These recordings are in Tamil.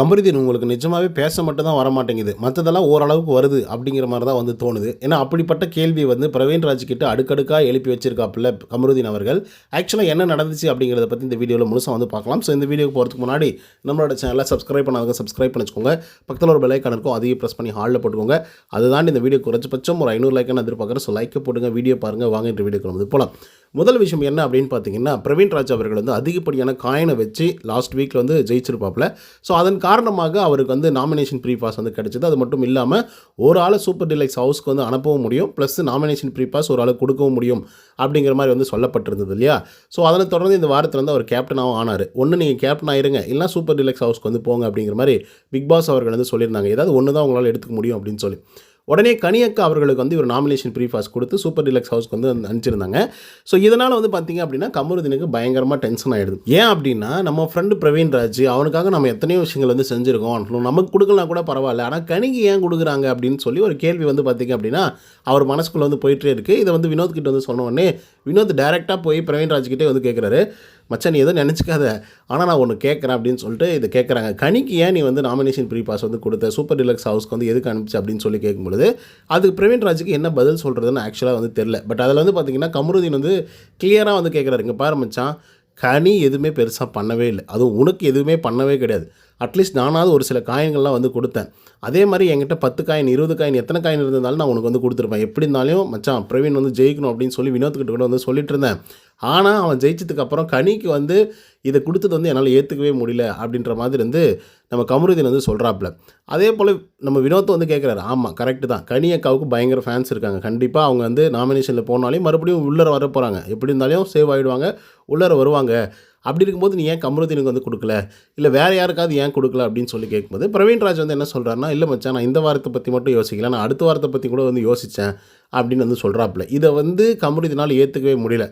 கமருதீன் உங்களுக்கு நிஜமாவே பேச மட்டும் தான் வர மாட்டேங்குது மற்றதெல்லாம் ஓரளவுக்கு வருது அப்படிங்கிற மாதிரி தான் வந்து தோணுது. ஏன்னா அப்படிப்பட்ட கேள்வி வந்து பிரவீன்ராஜ் கிட்ட அடுக்கடுக்காக எழுப்பி வச்சிருக்காப்புல கமருதீன் அவர்கள். ஆக்சுவலாக என்ன நடந்துச்சு அப்படிங்கிறத பற்றி இந்த வீடியோவில் முழுசாக வந்து பார்க்கலாம். ஸோ இந்த வீடியோக்கு போகிறதுக்கு முன்னாடி நம்மளோட சேனலை சப்ஸ்கிரைப் பண்ணாதவங்க சப்ஸ்கிரைப் பண்ணிக்கோங்க பக்கத்தில் ஒரு பெலைக்கான இருக்கும் அதையும் ப்ரெஸ் பண்ணி ஹாலில் போட்டுக்கோங்க. அதுதான் இந்த வீடியோ குறைஞ்சபட்சம் ஒரு ஐநூறு லைக்கான எதிர்பார்க்குறேன். ஸோ லைக்கை போடுங்க வீடியோ பாருங்கள் வாங்க இந்த வீடியோக்கு வந்து போகலாம் முதல் விஷயம் என்ன அப்படின்னு பார்த்தீங்கன்னா பிரவீன் ராஜ் அவர்கள் வந்து அதிகப்படியான காயினை வச்சு லாஸ்ட் வீக்கில் வந்து ஜெயிச்சிருப்பாப்புல. ஸோ அதன் காரணமாக அவருக்கு வந்து நாமினேஷன் ப்ரீ பாஸ் வந்து கிடச்சிது. அது மட்டும் இல்லாமல் ஒரு ஆள் சூப்பர் டிலக்ஸ் ஹவுஸ்க்கு வந்து அனுப்பவும் முடியும். ப்ளஸ் நாமினேஷன் ப்ரீ பாஸ் ஒரு ஆள் கொடுக்கவும் முடியும் அப்படிங்கிற மாதிரி வந்து சொல்லப்பட்டிருந்தது இல்லையா? ஸோ அதனை தொடர்ந்து இந்த வாரத்தில் வந்து அவர் கேப்டனாகவும் ஆனார். ஒன்று நீங்கள் கேப்டன் ஆயிருங்க. இல்லைனா சூப்பர் டிலக்ஸ் ஹவுஸ்க்கு வந்து போங்க அப்படிங்கிற மாதிரி பிக் பாஸ் அவர்கள் வந்து சொல்லியிருந்தாங்க. ஏதாவது ஒன்று தான் உங்களால் எடுத்துக்க முடியும் அப்படின்னு சொல்லி. உடனே கனியக்கா அவர்களுக்கு வந்து ஒரு நாமினேஷன் ப்ரீஃபாஸ் கொடுத்து சூப்பர் டிலக்ஸ் ஹவுஸ்க்கு வந்து அனுப்பிச்சிருந்தாங்க. ஸோ இதனால் வந்து பார்த்தீங்க அப்படின்னா கமருதீனுக்கு பயங்கரமாக டென்ஷன் ஆகிடுது ஏன் அப்படின்னா நம்ம ஃப்ரெண்டு பிரவீன் ராஜ் அவனுக்காக நம்ம எத்தனையோ விஷயங்கள் வந்து செஞ்சுருக்கோம். நமக்கு கொடுக்கலாம் கூட பரவாயில்ல. ஆனால் கனிக்கு ஏன் கொடுக்குறாங்க அப்படின்னு சொல்லி ஒரு கேள்வி வந்து பார்த்தீங்க அப்படின்னா அவர் மனசுக்குள்ளே வந்து போயிட்டே இருக்குது இதை வந்து வினோத் கிட்ட வந்து சொன்ன உடனே வினோத் டேரெக்டாக போய் பிரவீன் ராஜ் வந்து கேட்குறாரு மச்சான் நீ எதுவும் நினச்சிக்காத. ஆனால் நான் ஒன்று கேட்குறேன் அப்படின்னு சொல்லிட்டு இதை கேட்குறாங்க கனிக்கு ஏன் நீ வந்து நாமினேஷன் ப்ரீ பாஸ் வந்து கொடுத்த? சூப்பர் டிலக்ஸ் ஹவுஸ்க்கு வந்து எதுக்கு அனுப்பிச்சு? அப்படின்னு சொல்லி கேட்கும்பொழுது அதுக்கு பிரவீன் ராஜுக்கு என்ன பதில் சொல்கிறதுன்னு ஆக்சுவலாக வந்து தெரில பட் அதில் வந்து பார்த்தீங்கன்னா கமருதீன் வந்து கிளியராக வந்து கேட்குறாரு இங்கே பாரு மச்சான் கனி எதுவுமே பெருசாக பண்ணவே இல்லை. அதுவும் உனக்கு எதுவுமே பண்ணவே கிடையாது. அட்லீஸ்ட் நானாவது ஒரு சில காயின்கள்லாம் வந்து கொடுத்தேன். அதே மாதிரி என்கிட்ட பத்து காயின் இருபது காயின் எத்தனை காயின் இருந்தாலும் நான் உனக்கு வந்து கொடுத்துருப்பேன். எப்படி இருந்தாலும் மச்சான் பிரவீன் வந்து ஜெயிக்கணும் அப்படின்னு சொல்லி வினோத்கிட்ட கூட வந்து சொல்லிட்டு இருந்தேன். ஆனால் அவன் ஜெயிச்சதுக்கு அப்புறம் கனிக்கு வந்து இதை கொடுத்தது வந்து என்னால் ஏற்றுக்கவே முடியல அப்படின்ற மாதிரி வந்து நம்ம கமருதீன் வந்து சொல்கிறாப்புல அதே போல் நம்ம வினோத்தை வந்து கேட்குறாரு ஆமாம் கரெக்டு தான். கனி அக்காவுக்கு பயங்கர ஃபேன்ஸ் இருக்காங்க. கண்டிப்பாக அவங்க வந்து நாமினேஷனில் போனாலே மறுபடியும் உள்ளர வர போகிறாங்க எப்படி இருந்தாலும் சேவ் ஆகிடுவாங்க உள்ளர வருவாங்க. அப்படி இருக்கும்போது நீ ஏன் கமருதீனுக்கு வந்து கொடுக்கல? இல்லை வேறு யாருக்காவது ஏன் கொடுக்கல அப்படின்னு சொல்லி கேட்கும்போது பிரவீன் ராஜ் வந்து என்ன சொல்கிறாருன்னா இல்லை மச்சான் நான் இந்த வாரத்தை பற்றி மட்டும் யோசிக்கல. நான் அடுத்த வாரத்தை பற்றி கூட வந்து யோசித்தேன் அப்படின்னு வந்து சொல்கிறாப்புல இதை வந்து கமருதீனால் ஏற்றுக்கவே முடியல.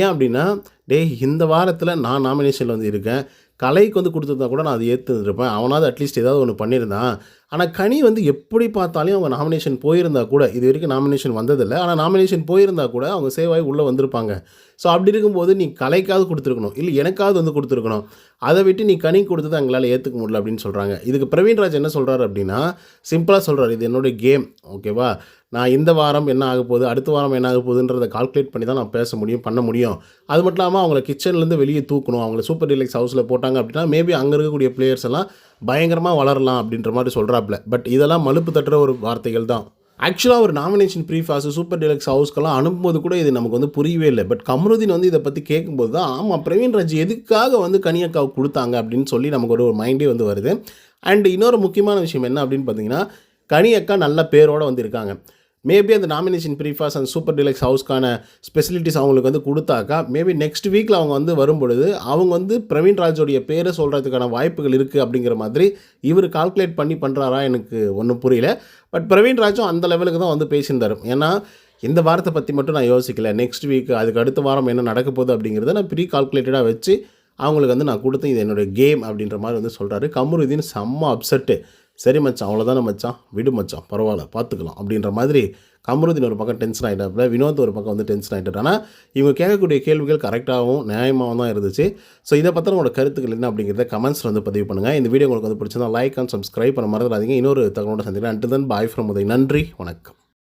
ஏன் அப்படின்னா டேய் இந்த வாரத்தில் நான் நாமினேஷனில் வந்து இருக்கேன். கலைக்கு வந்து கொடுத்துருந்தா கூட நான் அதை ஏற்றுருப்பேன் அவனாவது அட்லீஸ்ட் ஏதாவது ஒன்று பண்ணியிருந்தான். ஆனால் கனி வந்து எப்படி பார்த்தாலும் அவங்க நாமினேஷன் போயிருந்தா கூட இது வரைக்கும் நாமினேஷன் வந்ததில்லை. ஆனால் நாமினேஷன் போயிருந்தா கூட அவங்க சேவ் உள்ளே வந்திருப்பாங்க. ஸோ அப்படி இருக்கும்போது நீ கலைக்காவது கொடுத்துருக்கணும். இல்லை எனக்காவது வந்து கொடுத்துருக்கணும். அதை விட்டு நீ கனி கொடுத்தது எங்களால் ஏற்றுக்க முடியல அப்படின்னு சொல்கிறாங்க இதுக்கு பிரவீன் ராஜ் என்ன சொல்கிறாரு அப்படின்னா சிம்பிளாக சொல்கிறார் இது என்னுடைய கேம் ஓகேவா நான் இந்த வாரம் என்ன ஆக போகுது அடுத்த வாரம் என்ன ஆக போகுதுன்றதை கால்குலேட் பண்ணி தான் நான் பேச முடியும் பண்ண முடியும். அது மட்டும் இல்லாமல் அவங்கள கிச்சன்லேருந்து வெளியே தூக்கணும். அவங்கள சூப்பர் டிலக்ஸ் ஹவுஸில் போட்டாங்க அப்படின்னா மேபி அங்கே இருக்கக்கூடிய பிளேயர்ஸ் எல்லாம் பயங்கரமாக வளரலாம் அப்படின்ற மாதிரி சொல்கிறாப்புல பட் இதெல்லாம் மலுப்பு தட்டுற ஒரு வார்த்தைகள் தான். ஆக்சுவலாக ஒரு நாமினேஷன் ப்ரீஃபாஸ் சூப்பர் டிலக்ஸ் ஹவுஸ்க்கெல்லாம் அனுப்பும்போது கூட இது நமக்கு வந்து புரியவே இல்லை. பட் கமருதீன் வந்து இதை பற்றி கேட்கும்போது தான் ஆமாம் பிரவீன் ராஜ் எதுக்காக வந்து கனியக்காவுக்கு கொடுத்தாங்க அப்படின்னு சொல்லி நமக்கு ஒரு ஒரு மைண்டே வந்து வருது. அண்ட் இன்னொரு முக்கியமான விஷயம் என்ன அப்படின்னு பார்த்தீங்கன்னா கனியக்கா நல்ல பேரோடு வந்து இருக்காங்க மேபி அந்த நாமினேஷன் ப்ரீஃபாஸ் அந்த சூப்பர் டிலக்ஸ் ஹவுஸ்க்கான ஸ்பெசிலிட்டிஸ் அவங்களுக்கு வந்து கொடுத்தாக்கா மேபி நெக்ஸ்ட் வீக்கில் அவங்க வந்து வரும்பொழுது அவங்க வந்து பிரவீன் ராஜோடைய பேரை சொல்கிறதுக்கான வாய்ப்புகள் இருக்குது அப்படிங்கிற மாதிரி இவர் கால்குலேட் பண்ணி பண்ணுறாரா எனக்கு ஒன்றும் புரியல. பட் பிரவீன் ராஜும் அந்த லெவலுக்கு தான் வந்து பேசியிருந்தார். ஏன்னா இந்த வாரத்தை பற்றி மட்டும் நான் யோசிக்கல. நெக்ஸ்ட் வீக் அதுக்கு அடுத்த வாரம் என்ன நடக்க போகுது அப்படிங்கிறத நான் ப்ரீ கால்குலேட்டடாக வச்சு அவங்களுக்கு வந்து நான் கொடுத்தேன். இது என்னுடைய கேம் அப்படின்ற மாதிரி வந்து சொல்கிறாரு கமருதீன் செம்ம அப்செட்டு சரி மச்சான் அவ்வளோதானே மச்சான்? விடு மச்சான் பரவாயில்ல பார்த்துக்கலாம் அப்படின்ற மாதிரி கமருதீன் ஒரு பக்கம் டென்ஷன் ஆகிட்டாப்புல வினோத் ஒரு பக்கம் வந்து டென்ஷன் ஆகிட்டார் ஆனால் இவங்க கேட்கக்கூடிய கேள்விகள் கரெக்டாகவும் நியாயமாகவும் தான் இருந்துச்சு. ஸோ இதை பற்றின உங்களோட கருத்துக்கள் என்ன அப்படிங்கிறத கமெண்ட்ஸில் வந்து பதிவு பண்ணுங்கள் இந்த வீடியோ உங்களுக்கு வந்து பிடிச்சிருந்தா லைக் அண்ட் சப்ஸ்கிரைப் பண்ண மறந்துடாதீங்க. இன்னொரு தகவலோட சந்திக்கிறேன் and then bye from Uday. நன்றி வணக்கம்.